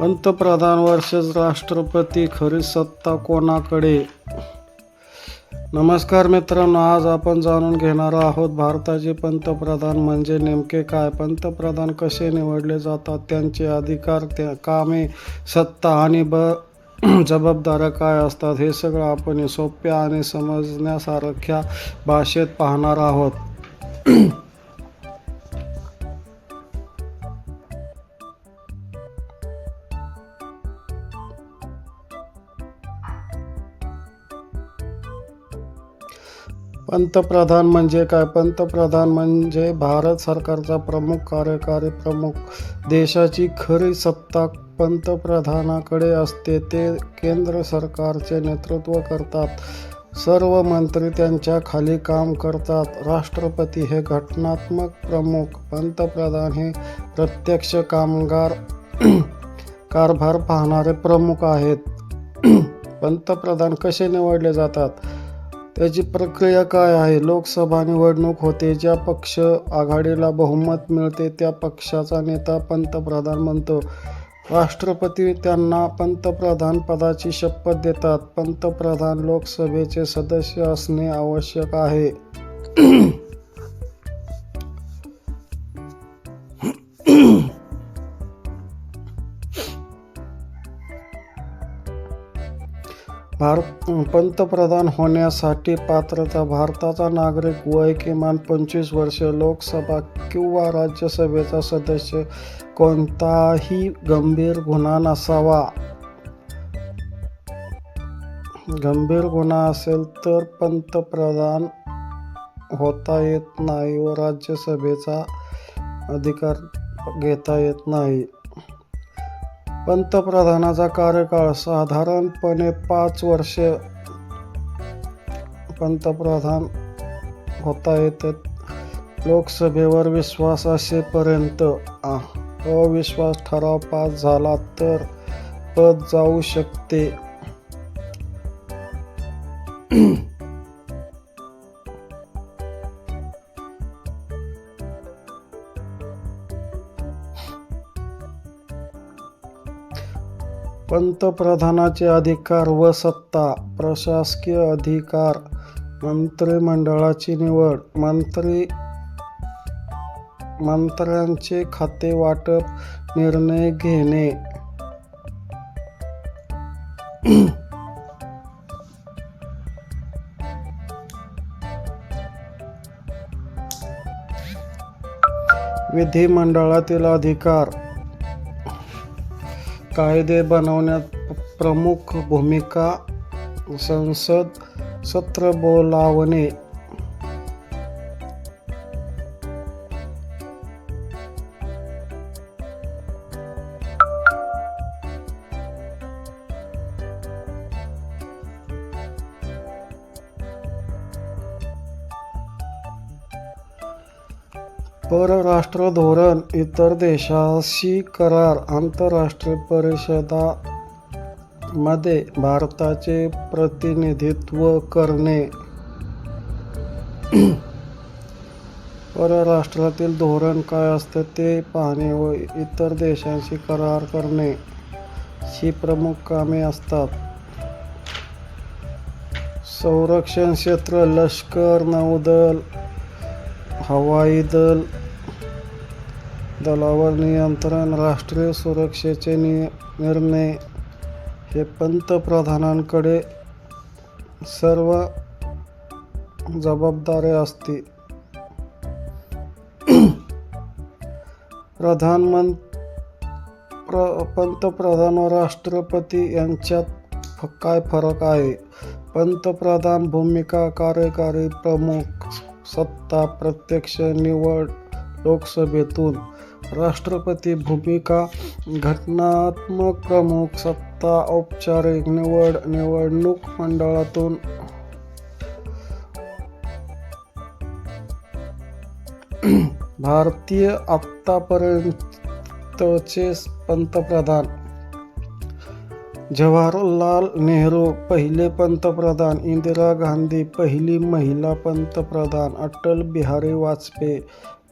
पंतप्रधान वर्षच राष्ट्रपती खरी सत्ता कोणाकडे? नमस्कार मित्रांनो आज आपण जाणून घेणार आहोत भारताचे पंतप्रधान म्हणजे नेमके काय? पंतप्रधान कसे निवडले जातात? त्यांचे अधिकार त्या कामे सत्ता आणि ब जबाबदाऱ्या काय असतात? हे सगळं आपण सोप्या आणि समजण्यासारख्या भाषेत पाहणार आहोत. पंतप्रधान म्हणजे काय? पंतप्रधान म्हणजे भारत सरकारचा प्रमुख कार्यकारी प्रमुख. देशाची खरी सत्ता पंतप्रधानाकडे असते ते केंद्र सरकारचे नेतृत्व करतात. सर्व मंत्री त्यांच्या खाली काम करतात. राष्ट्रपती हे घटनात्मक प्रमुख. पंतप्रधान हे प्रत्यक्ष कामगार कारभार पाहणारे प्रमुख आहेत. पंतप्रधान कसे निवडले जातात? त्याची प्रक्रिया काय आहे? लोकसभा निवडणूक होते. ज्या पक्ष आघाडीला बहुमत मिळते त्या पक्षाचा नेता पंतप्रधान बनतो. राष्ट्रपती त्यांना पंतप्रधान पदाची शपथ देतात. पंतप्रधान लोकसभेचे सदस्य असणे आवश्यक आहे. भारत पंतप्रधान होण्यासाठी पात्रता भारताचा नागरिक वय किमान पंचवीस वर्ष लोकसभा किंवा राज्यसभेचा सदस्य कोणताही गंभीर गुन्हा नसावा. गंभीर गुन्हा असेल तर पंतप्रधान होता येत नाही व राज्यसभेचा अधिकार घेता येत नाही. पंतप्रधानाचा कार्यकाळ साधारणपणे पाच वर्षे पंतप्रधान होता येते लोकसभेवर विश्वास असेपर्यंत अविश्वास ठराव पास झाला तर पद जाऊ शकते. पंतप्रधानाचे अधिकार व सत्ता प्रशासकीय अधिकार मंत्रिमंडळाची निवड मंत्री मंत्र्यांचे खाते वाटप निर्णय घेणे. विधिमंडळातील अधिकार कायदे बनवण्यात प्रमुख भूमिका संसद सत्र बोलावणे. परराष्ट्र धोरण इतर देशाशी करार आंतरराष्ट्रीय परिषदा मध्ये भारताचे प्रतिनिधित्व करणे. परराष्ट्रातील धोरण काय असते ते पाहणे व इतर देशांशी करार करणे ही प्रमुख कामे असतात. संरक्षण क्षेत्र लष्कर नौदल हवाई दल दलावर नियंत्रण राष्ट्रीय सुरक्षेचे नि निर्णय हे पंतप्रधानांकडे सर्व जबाबदारी असते. प्रधानमंत्री प्र पंतप्रधान व राष्ट्रपती यांच्यात फ- काय फरक आहे? पंतप्रधान भूमिका कार्यकारी प्रमुख सत्ता प्रत्यक्ष निवड लोकसभेतून राष्ट्रपती भूमिका घटनात्मक प्रमुख सत्ता औपचारिक निवड निवडणूक मंडळातून भारतीय आत्तापर्यंतचे पंतप्रधान जवाहरलाल नेहरू पहिले पंतप्रधान इंदिरा गांधी पहिली महिला पंतप्रधान अटल बिहारी वाजपेयी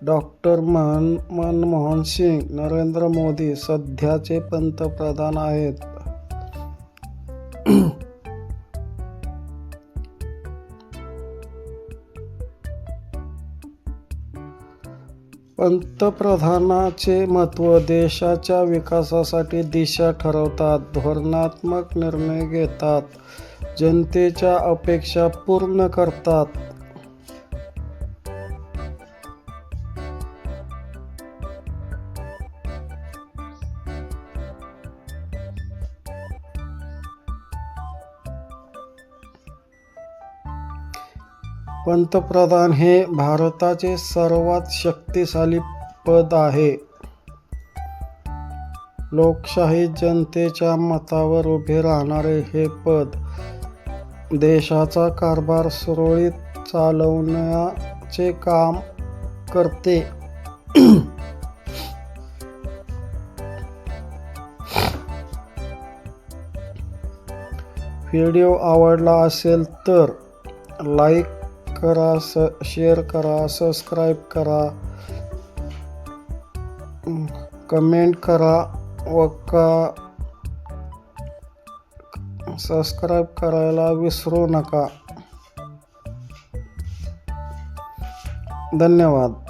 डॉक्टर मन मनमोहन सिंग नरेंद्र मोदी सध्याचे पंतप्रधान आहेत. पंतप्रधानाचे महत्त्व देशाच्या विकासासाठी दिशा ठरवतात धोरणात्मक निर्णय घेतात जनतेच्या अपेक्षा पूर्ण करतात. पंतप्रधान हे भारताचे सर्वात शक्तिशाली पद आहे. लोकशाही जनतेच्या मतावर उभे राहणारे हे पद देशाचा कारभार सुरळीत चालवण्याचे काम करते. व्हिडिओ आवडला असेल तर लाईक करा, स शेयर करा सब्सक्राइब करा कमेंट करा व का सबस्क्राईब करायला विसरू नका. धन्यवाद.